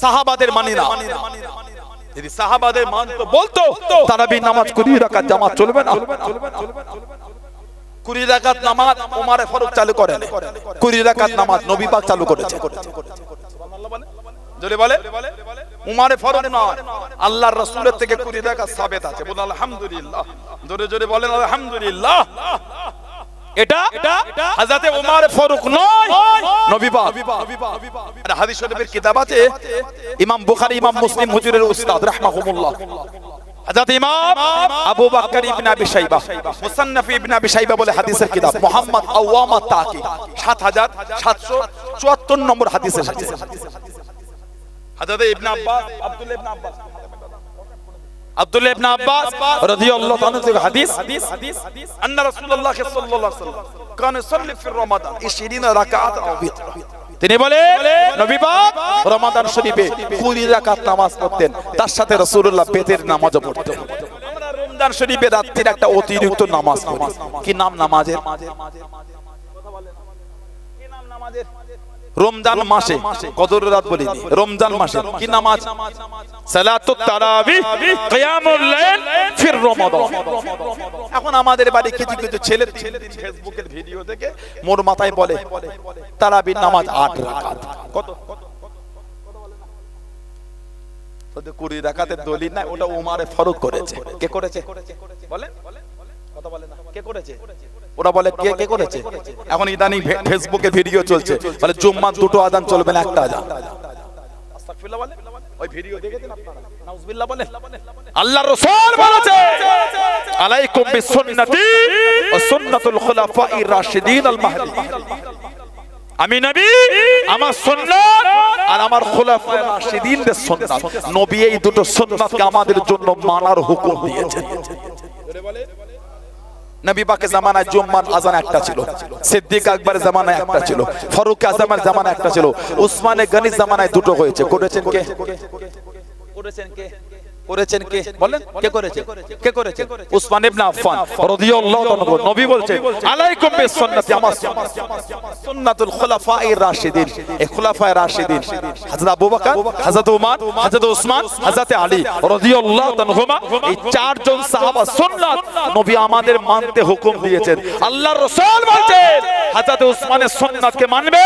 সাহাবাদের মানি নামাজ চালু আল্লাহর রাসূলের থেকে কুড়ি রাকাত সাবেত আছে। আলহামদুলিল্লাহ। জোরে জোরে বলেন, আলহামদুলিল্লাহ। এটা হযরতে উমার ফারুক নয় নবী পাক আর হাদিস শরীফের কিতাব আছে ইমাম বুখারী ইমাম মুসলিম হুজুরের উস্তাদ রাহমাহুমুল্লাহ হযরত ইমাম আবু বকর ইবনে আবি শাইবা মুসান্নাফ ইবনে আবি শাইবা বলে হাদিসের কিতাব মুহাম্মদ আওয়ামা তাকি 7774 নম্বর হাদিসের হাদিস হযরত ইবনে আব্বাস আব্দুল্লাহ ইবনে আব্বাস আব্দুল্লাহ ইবনে আব্বাস রাদিয়াল্লাহু তাআলা থেকে হাদিস, আন্না রাসূলুল্লাহ সাল্লাল্লাহু আলাইহি ওয়াসাল্লাম রমাদান 20 রাকাত আও তিনি বলে, নবী পাক রমাদান শরীফে 20 রাকাত নামাজ পড়তেন, তার সাথে রাসূলুল্লাহ বেতের নামাজও পড়তেন। রমজান শরীফে রাত্রির একটা অতিরিক্ত নামাজ পড়ি। কি নাম নামাজের কি নাম নামাজের রমজান মাসে কদর রাত বলিনি। রমজান মাসে কি নামাজ? সালাতুত তারাবি কিয়ামুল লাইল ফির রমাদান। এখন আমাদের বাড়ি কিছু কিছু ছেলে ফেসবুকের ভিডিও দেখে মোর মাথায় বলে তারাবির নামাজ 8 রাকাত। কত? তোদের কুড়ি রাকাতের দলিল নাই ওটা উমারে ফারুক করেছে। কে করেছে? বলেন। কথা বলে না। কে করেছে? ওরা বলে, কে কে করেছে? এখন ইদানিং ফেসবুকে ভিডিও চলছে। বলে জুম্মা দুটো আজান চলবে না, একটা বলে? ওই ভিডিও আপনারা। নাউজুবিল্লাহ বলে? রাসূল বলেছে, আলাইকুম বিসুন্নতি ওয়া সুন্নাতুল রাশিদিন আল মাহদি। আমি নবী, আমার সুন্নাত আর আমার রাশিদিনদের সুন্নাত। নবী এই দুটো সুন্নাতকে আমাদের জন্য মানার হুকুম দিয়েছেন। নবী পাকের জামানায় জুম্মার আজান একটা ছিল, সিদ্দিক আকবরের জামানায় একটা ছিল, ফারুক আজমের জামানায় একটা ছিল, উসমানে গনির জামানায় দুটো হয়েছে, করেছেন কে? করেছেন কে? করেছেন কে? বলেন কে করেছে? কে করেছে? উসমান ইবনে আফফান রাদিয়াল্লাহু তাআলা নবী বলছে আলাইকুম বিসুন্নতি আমার সুন্নাতুল খুলাফায়ে রাশিদিন। এই খুলাফায়ে রাশিদিন। হযরত আবু বকর হযরত হযরত উসমান হযরত আলী রাদিয়াল্লাহু তাআলা এই চারজন সাহাবা সুন্নাত। নবী আমাদের মানতে হুকুম দিয়েছেন। আল্লাহর রাসূল বলছেন হযরত উসমানের সুন্নাতকে মানবে।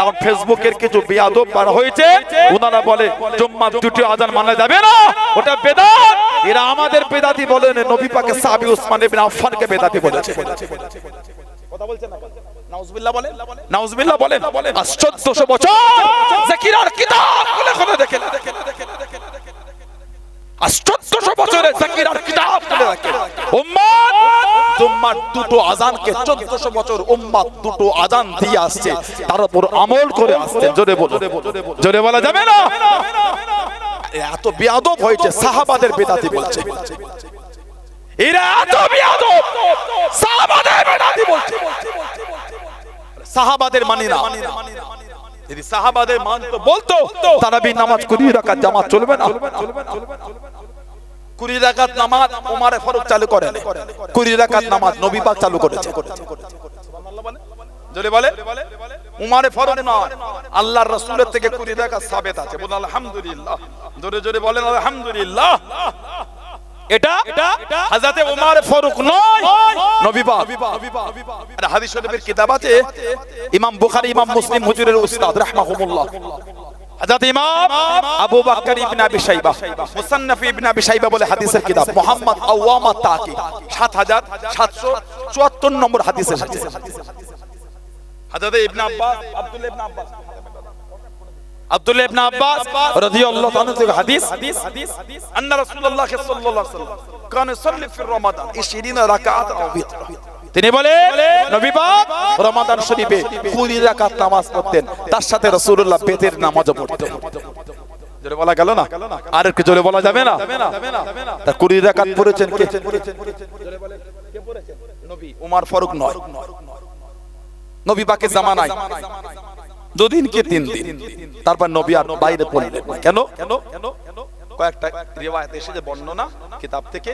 এখন ফেসবুকের কিছু বিয়াদব বার হয়েছে ওনারা বলে জুম্মা দুটি আজান মানা যাবে না। ওটা বেদাত। এরা আমাদের বেদাতি বলেন, নবী পাকে সাহাবী উসমান ইবনে আফফানকে বেদাতি বলেছে। কথা বলছেন না নাউজুবিল্লাহ বলেন। নাউজুবিল্লাহ বলেন। আজ 1400 বছর জাকিরার কিতাব খুলে খুলে দেখেন। আজ 1400 বছরে জাকিরার কিতাব খুলে দেখেন। উম্মত উম্মাত দুটো আজানকে 1400 বছর দুটো আজান দিয়ে আসছে। তার উপর আমল করে আসছে। জোরে বলো জোরে বলা যাবে না? এত বেয়াদব হয়েছে, সাহাবাদের বেদাতি বলছে। এরা এত বেয়াদব, সাহাবাদের বেদাতি বলছে। সাহাবাদের মানি না। যদি সাহাবাদের মানতো বলতো তারাবি নামাজ কুড়ি রাকাত জামাত চলবে না। কুড়ি রাকাত নামাজ উমারে ফারুক চালু করেন। কুড়ি রাকাত নামাজ নবী পাক চালু করেছে। জোরে বলে? উমারে ফারুক নয়। আল্লাহর রাসূলের থেকে কুড়ি রাকাত সাবেত আছে। বলুন, আলহামদুলিল্লাহ। জোরে জোরে বলেন, আলহামদুলিল্লাহ। এটা হযরতে উমার ফারুক নয়। নবী পাক। হাদিস শরীফের কিতাব আছে, ইমাম বুখারী, ইমাম মুসলিম, হুজুরের উস্তাদ, রাহমাহুমুল্লাহ। হযরত ইমাম আবু বকর ইবনে আবি শাইবা, মুসান্নাফ ইবনে আবি শাইবা বলে হাদিসের কিতাব, মুহাম্মদ আওয়ামা তাকি। 7774 নম্বর হাদিস হযরত ইবনে আব্বাস, আব্দুল্লাহ ইবনে আব্বাস। আব্দুল্লাহ ইবনে আব্বাস রাদিয়াল্লাহু তাআলা থেকে হাদিস, আন্না রাসূলুল্লাহ সাল্লাল্লাহু আলাইহি ওয়াসাল্লাম কান ইসাল্লি ফি রমাদান 20 রাকাত আও বিত্র তিনি বলে রমাদান শরীফে 20 রাকাত নামাজ পড়তেন, তার সাথে রাসূলুল্লাহ বেতের নামাজও পড়তেন। বলা আর যাবে না? তা 20 রাকাত পড়েছেন কে? জোরে বলেন, কে পড়েছেন? নবী ওমর ফারুক নয়। নবী জামা জামানায়। দুদিন কি তিন দিন? তারপর নবী আর বাইরে পড়লেন না। কেন? কয়েকটা রিওয়ায়াত এসেছে বর্ণনা কিতাব থেকে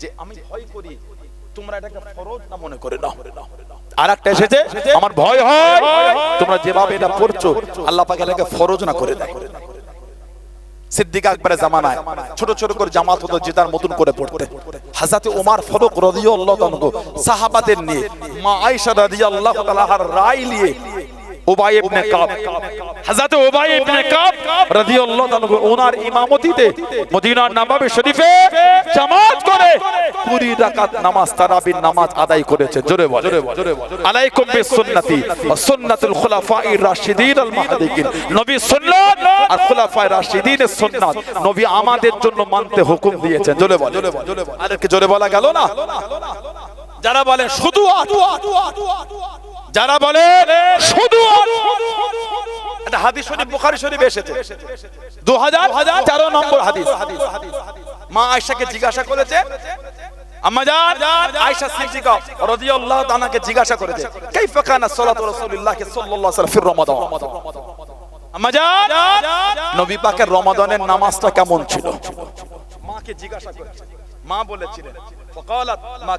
যে আমি ভয় করি, তোমরা এটাকে ফরজ না মনে করে নাও। আর একটা এসেছে, আমার ভয় হয়, তোমরা যেভাবে এটা পড়ছো আল্লাহ পাক এটাকে ফরজ না করে দেয় সিদ্দিক আকবরের জামানায় ছোট ছোট করে জামাত হতো জেতার মতন করে পড়তে। হাজাতে ওমার ফারুক রাদিয়াল্লাহু আনহু সাহাবাদের নিয়ে, মা আয়েশা তাআলার রায় নিয়ে উবাই ইবনে কাব। হযরত উবাই ইবনে কাব রাদিয়াল্লাহু আনহু ওনার ইমামতিতে মদিনার নববী শরীফে জামাত করে 20 রাকাত নামাজ তারাবির নামাজ আদায় করেছে। জোরে বল। বল আলাইকুম বিসুন্নতি ওয়া সুন্নাতুল খুলাফায়ে রাশিদিন আল মাহদিকিন। নবী সুন্নাত আর খুলাফায়ে রাশিদিনের সুন্নাত। নবী আমাদের জন্য মানতে হুকুম দিয়েছেন। জোরে বল। আর কি জোরে বলা গেল না? যারা বলেন শুধু আট যারা বলে, শুধু একটা হাদিস শরীফ, বুখারি শরীফ এসেছে। দু হাজার তেরো নম্বর হাদিস। মা আয়সাকে জিজ্ঞাসা করেছে জিজ্ঞাসা করেছে নামাজটা কেমন ছিল? মা বলেছিলেন মা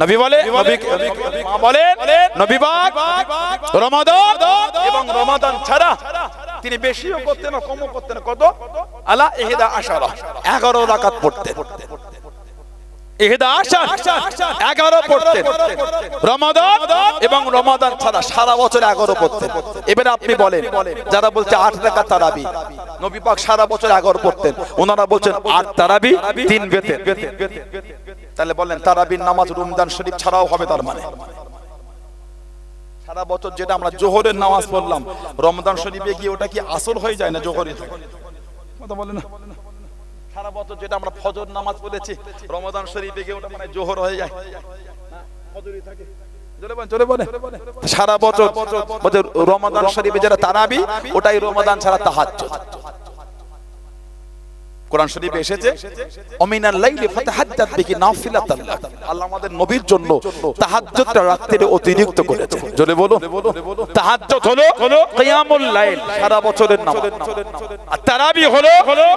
নবী বলে নবী মা বলেন নবী রমাদান এবং রমাদান ছাড়া তিনি বেশিও করতেন না কমও করতেন কত? আলা আশারা 11 রাকাত পড়তেন। ইহদা আশার 11 পড়তেন। রমাদান এবং রমাদান ছাড়া সারা বছর 11 পড়তেন। এবারে আপনি বলেন যারা বলছে 8 রাকাত তারাবি নবী পাক সারা বছর 11 পড়তেন। ওনারা বলছেন 8 তারাবি 3 বেতেন। তাহলে বলেন তারাবির নামাজ রমজান শরীফ ছাড়াও হবে তার মানে। সারা বছর যেটা আমরা জোহরের নামাজ পড়লাম, রমজান শরীফে গিয়ে ওটা কি আসল হয়ে যায় না জোহরে কথা বলে না। সারা বছর যেটা আমরা ফজর নামাজ পড়েছি, রমজান শরীফে গিয়ে ওটা মানে জোহর হয়ে যায়। ফজরই থাকে। সারা বছর রমাদান শরীফে যারা তারাবি, ওটাই রমাদান ছাড়া তাহাজ্জুদ। কোরআন শরীফে এসেছে অমিনাল লাইলি ফাতাহাজ্জাত বিহি নাফিলাতান। আল্লাহ আমাদের নবীর জন্য তাহাজ্জুদটা রাত্রিরে অতিরিক্ত করেছে। জোরে বলো তাহাজ্জুদ হলো কিয়ামুল লাইল, সারা বছরের নামাজ। আর তারাবি হলো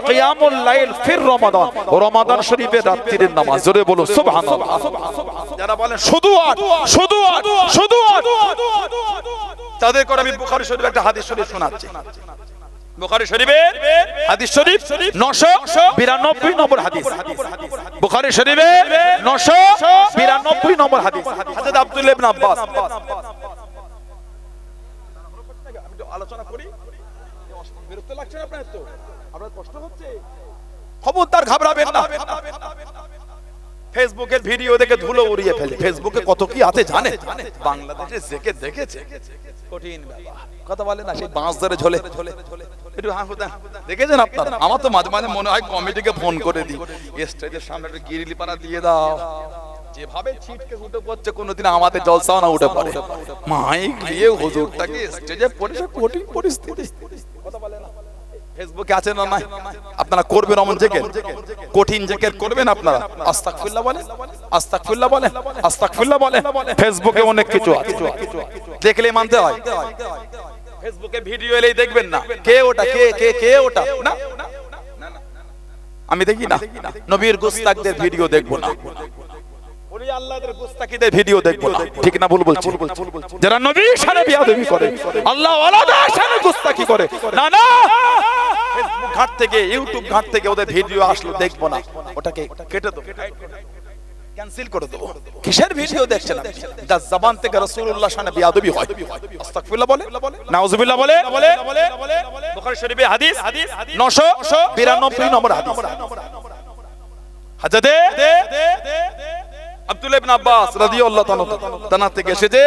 কিয়ামুল লাইল ফির রমাদান রমাদান শরীফের রাত্রির নামাজ। জোরে বলো সুবহানাল্লাহ। যারা বলেন, শুধু আট শুধু আট শুধু আট। তাদের করে আমি বুখারী শরীফ একটা হাদিস শরীফ শোনাচ্ছি। বুখারী শরীফের শরীফ 992 নম্বর বুখারী শরীফের 992 নম্বর আমি আলোচনা করি। খবরদার ঘাবড়াবেন না। ফেসবুকের ভিডিও দেখে ধুলো উড়িয়ে ফেলে। ফেসবুকে কত কি আছে জানে বাংলাদেশে জেকে দেখেছে। কঠিন কথা বলে না, সেই বাঁশ ধরে ঝোলে। একটু হাঁ হুদান দেখেছেন আপনারা? আমার তো মাঝে মাঝে মনে হয় কমিটিকে ফোন করে দিই। স্টেজের সামনে একটা গিরিলি পানা দিয়ে দাও। যেভাবে ছিটকে উঠে পড়ছে, কোনোদিন আমাদের জলসাও না উঠে পড়ে। মাইক দিয়ে হুজুরটাকে স্টেজে পড়ে কঠিন পরিস্থিতি। কথা বলে না। ফেসবুকে আছে না আপনারা করবেন অমন জেকের? কঠিন জেকের করবেন আপনারা? আস্তাগফিরুল্লাহ বলেন আস্তাগফিরুল্লাহ বলেন আস্তাগফিরুল্লাহ বলেন। ফেসবুকে অনেক কিছু আছে। দেখলে মানতে হয়। ফেসবুকে ভিডিও এলেই দেখবেন না। কে ওটা? কে কে কে ওটা? না? আমি দেখি না। নবীর গুস্তাকদের ভিডিও দেখব না। ভিডিও ঠিক না? আল্লাহ শানে গুস্তাকি করে। না না! ফেসবুক ঘাট থেকে ইউটিউব ঘাট থেকে ওদের ভিডিও আসলো, দেখব না। ওটাকে কেটে দেবো। ক্যান্সেল করে দেবো। কিসের ভিডিও দেখছেন আপনি? জবান থেকে রাসূলুল্লাহ শানে বিয়াদবি হয়। আস্তাগফিরুল্লাহ বলে নাউজুবিল্লাহ বলে বুখারী শরীফে হাদিস। 992 নম্বর হাদিস। হাজতে আব্দুল্লাহ ইবনে আব্বাস রাদিয়াল্লাহু তাআলা থেকে এসেছে।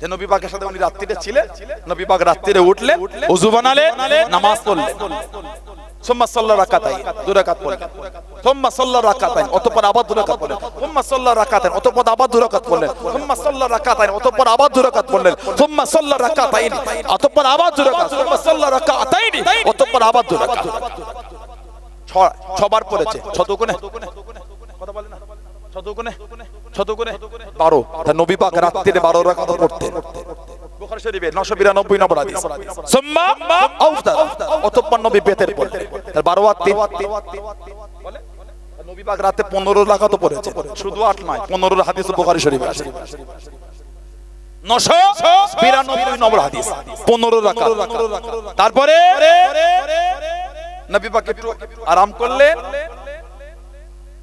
যে নবী সাথে উনি রাত্রিতে ছিলেন, নবী পাক রাত্রিরে উঠলেন ওযু বানালেন, নামাজ পড়লেন। ছবার পড়েছে। ছদগুনে কথা বলে না। ছদগুনে ছদগুনে বারো। নবী পাক রাত্রিরে বারো রাকাত পড়তেন। বুখারী শরীফে 992 নম্বর হাদিস। সুম্মা আউফতার অতঃপর নবী বেতের পড়লেন তার 12 আর 3 বলে নবী পাক রাতে 15 রাকাত পড়েছে শুধু 8 নয় 15 হাদিস বুখারী শরীফে আছে। নশো বিরানব্বই নম্বর হাদিস। পনেরো রাকাত। তারপরে? আরাম করলেন।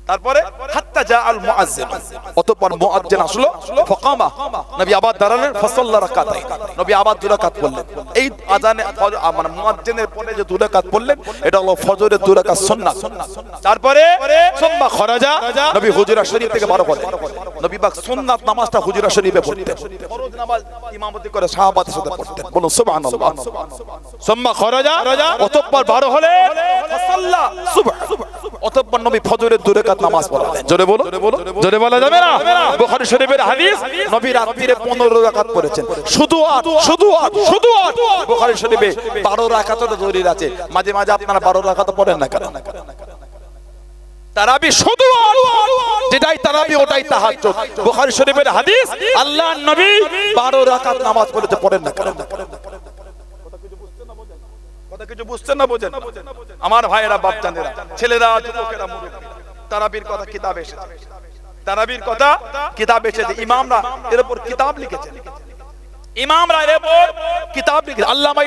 তারপরে? যা আল মানে তারপরে সুম্মা খরাজা অতঃপর নবী ফজরের রাকাত নামাজ পড়ালেন। জোরে বলো জোরে বলা যাবে না? বুখারী শরীফের হাদিস নবী রাত্রিরে 15 রাকাত পড়েছেন। শুধু আট শুধু আট শুধু আট বুখারী শরীফে 12 রাকাতও জরুরি আছে। মাঝে মাঝে আপনারা 12 রাকাত পড়েন না কেন? তারাবি শুধু যেটাই তারাবি ওটাই তাহাজ্জুদ। বুখারী শরীফের হাদিস আল্লাহর নবী 12 রাকাত নামাজ পড়তে পড়েন না কেন? কিছু বুঝছেন না বোঝেন? আমার ভাইয়েরা বাপচাঁদেরা, ছেলেরা, যুবকেরা তারাবির কথা কিতাব এসেছে। তারাবির কথা কিতাব এসেছে। ইমামরা এর উপর কিতাব লিখেছেন। ইমামরা লিখেছেন। আল্লামা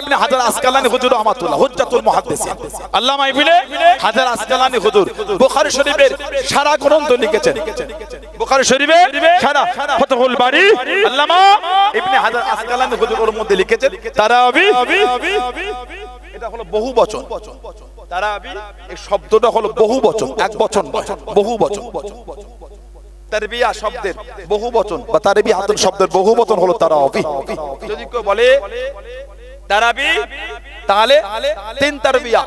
এটা হলো বহু বচন। এই শব্দটা হলো বহু বচন, এক বচন বহু বচন। তারবিয়া শব্দের বহু বচন বা শব্দের বহু বচন হলো যদি কেউ বলে তারাবি তাহলে তিন তারবিয়া।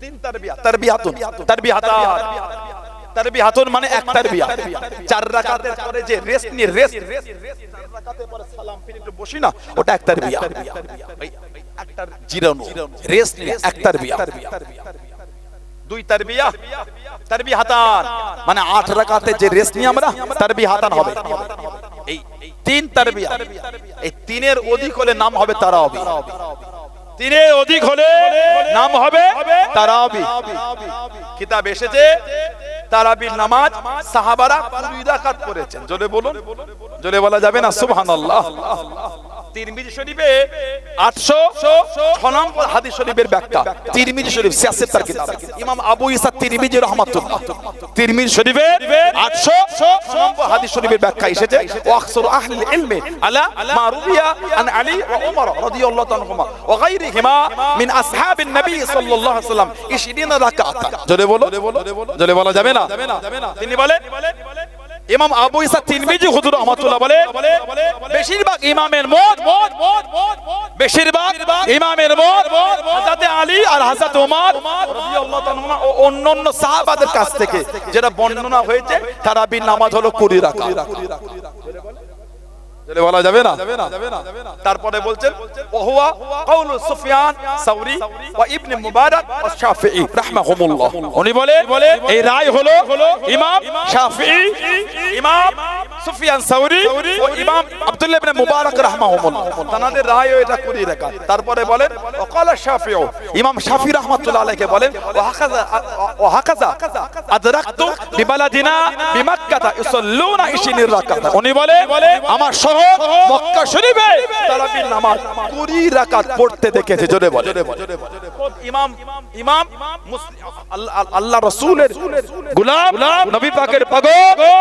তিন তারবিয়া তারবিয়াতুন তারবিয়াতা মানে এক তারবিয়া। চার রাকাতের পরে যে রেস্ট রেস্ট, চার রাকাতের পরে সালাম ফিরে একটু বসি না, ওটা এক তারবিয়া। জিরানো রেস্ট নিয়ে এক তারবিয়া দুই তারবিয়া তারবি হাতান মানে আট রাকাতে যে রেস্ট নিয়ে আমরা তারবি হাতান হবে। এই তিন তারবিয়া এই তিনের অধিক হলে নাম হবে তারাবি। তিনের অধিক হলে নাম হবে তারাবি। কিতাব এসেছে তারাবির নামাজ সাহাবারা কুড়ি রাকাত পড়েছেন। জোরে বলুন জোরে বলা যাবে না? সুবহানাল্লাহ। তিরমিজি শরীফে 806 নম্বর হাদিস শরীফের ব্যাখ্যা। তিরমিজি শরীফ সিয়াসত তার কিতাব। ইমাম আবু ইসা তিরমিজি রাহমাতুল্লাহ। তিরমিজি শরীফে 806 নম্বর হাদিস শরীফের ব্যাখ্যা এসেছে। ওয়াকসুর আহলি ইলমি আলা মা রুবিয়া আন আলী ওয়া উমর রাদিয়াল্লাহু আনহুমা ওয়া গায়রিহিমা মিন আসহাবিন নবী সাল্লাল্লাহু আলাইহি ওয়াসাল্লাম। 20 রাকাত জোরে বলো। জোরে বলা যাবে না। তিনি বলে ইমাম আবু ইসা তিরমিজি হুজুর রহমাতুল্লাহ বলে, বেশিরভাগ ইমামের মত, বেশিরভাগ ইমামের মত হাজাতে আলী আর হযরত ওমর ও অন্যান্য সাহাবাদের কাছ থেকে, যেটা বর্ণনা হয়েছে, তারাবির নামাজ হলো 20 রাকাত। তারপরে বলছেন উনি বলে এই রায় হলো ইমাম ইমাম তারপরে বলেন ইমাম শাফি বলেন, ওয়া হাকাযা ওয়া হাকাযা আদরাকতু বিবালাদিনা বিমাক্কাতা ইউসাল্লুনা 20 রাকাত। উনি বলে আমার শহর মক্কা শরীফে তারাবির নামাজ 20 রাকাত পড়তে দেখেছে জোরে বলে ইমাম ইমাম আল্লাহ- আল্লাহ রাসূলের নবী পাকের পাগল।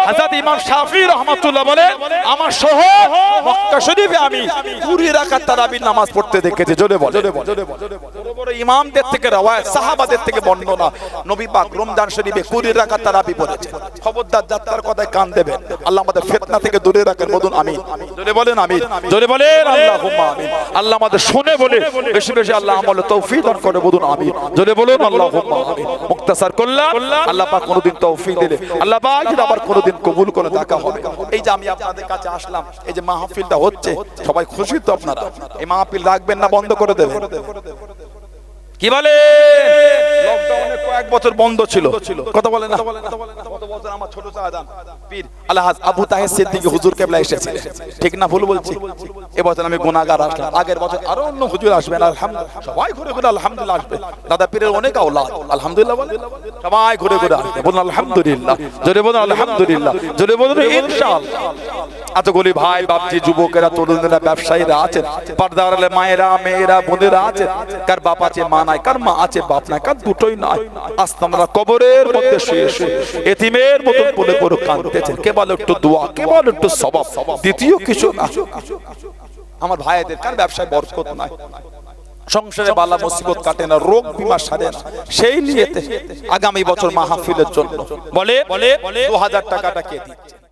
হযরত ইমাম শাফি রাহমাতুল্লাহ বলে আমার শহর মক্কা শরীফে আমি 20 রাকাত তারাবির নামাজ পড়তে দেখেছি জোরে বলে বড় বড় ইমামদের থেকে রওয়ায়াত সাহাবাদের থেকে বর্ণনা। নবী পাক রমজান শরীফে 20 রাকাত তারাবি পড়েছে। খবরদার যাত্রার কথায় কান দেবেন। আল্লাহ আমাদের ফিতনা থেকে দূরে রাখেন বলুন আমিন। জোরে বলেন আমিন। জোরে বলেন আল্লাহুম্মা আমিন। আল্লাহ আমাদের শুনে বলে বেশি বেশি আল্লাহ আমল তৌফিক দান করে বলুন আমিন। জোরে বলুন আল্লাহুম্মা আমিন। মুক্তাসার করলাম আল্লাহ পাক কোনোদিন তৌফিক দিলে। আল্লাহ পাক যদি আবার কোনোদিন কবুল করে দেখা হবে। এই যে আমি আপনাদের কাছে আসলাম এই যে মাহফিলটা হচ্ছে সবাই খুশি তো আপনারা? এই মাহফিল রাখবেন না বন্ধ করে দেবেন? কি বলে লকডাউনে কয়েক বছর বন্ধ ছিল। কথা বলে না? কত বছর আমার ছোট চাচাজান পীর আলহাজ আবু তাহের সিদ্দিকী হুজুর কেবলা এসেছিলেন ঠিক না? ভুল বলছি। এবছর আমি গুনাহগার আসলাম। আগের বছর আরও অন্য হুজুর আসবেন আলহামদুলিল্লাহ। সবাই ঘুরে ঘুরে আলহামদুলিল্লাহ আসবে। দাদা পীরের অনেক আওলাদ। আলহামদুলিল্লাহ বলে সবাই ঘুরে ঘুরে আসবে। বলুন আলহামদুলিল্লাহ। জোরে বলুন আলহামদুলিল্লাহ। জোরে বলুন ইনশাআল্লাহ। এতগুলি ভাই বাপজি যুবকেরা তরুণেরা ব্যবসায়ীরা আছেন। পর্দাওয়ালে মায়েরা মেয়েরা বোনেরা আছেন। কার বাপ আছে মা নাই কার মা আছে বাপ নাই কার দুটোই নাই আস্তে আমরা কবরের মধ্যে শুয়ে শুয়ে এতিমের মতন বলে পড়ে কাঁদতেছেন কেবল একটু দোয়া কেবল একটু সবাব দ্বিতীয় কিছু না আমার ভাইদের কার ব্যবসায় বরকত নাই সংসারে বালা মুসিবত কাটে না রোগ বিমা সারে না সেই নিয়েতে আগামী বছর মাহফিলের জন্য বলে বলে দু হাজার টাকাটা কে দিচ্ছে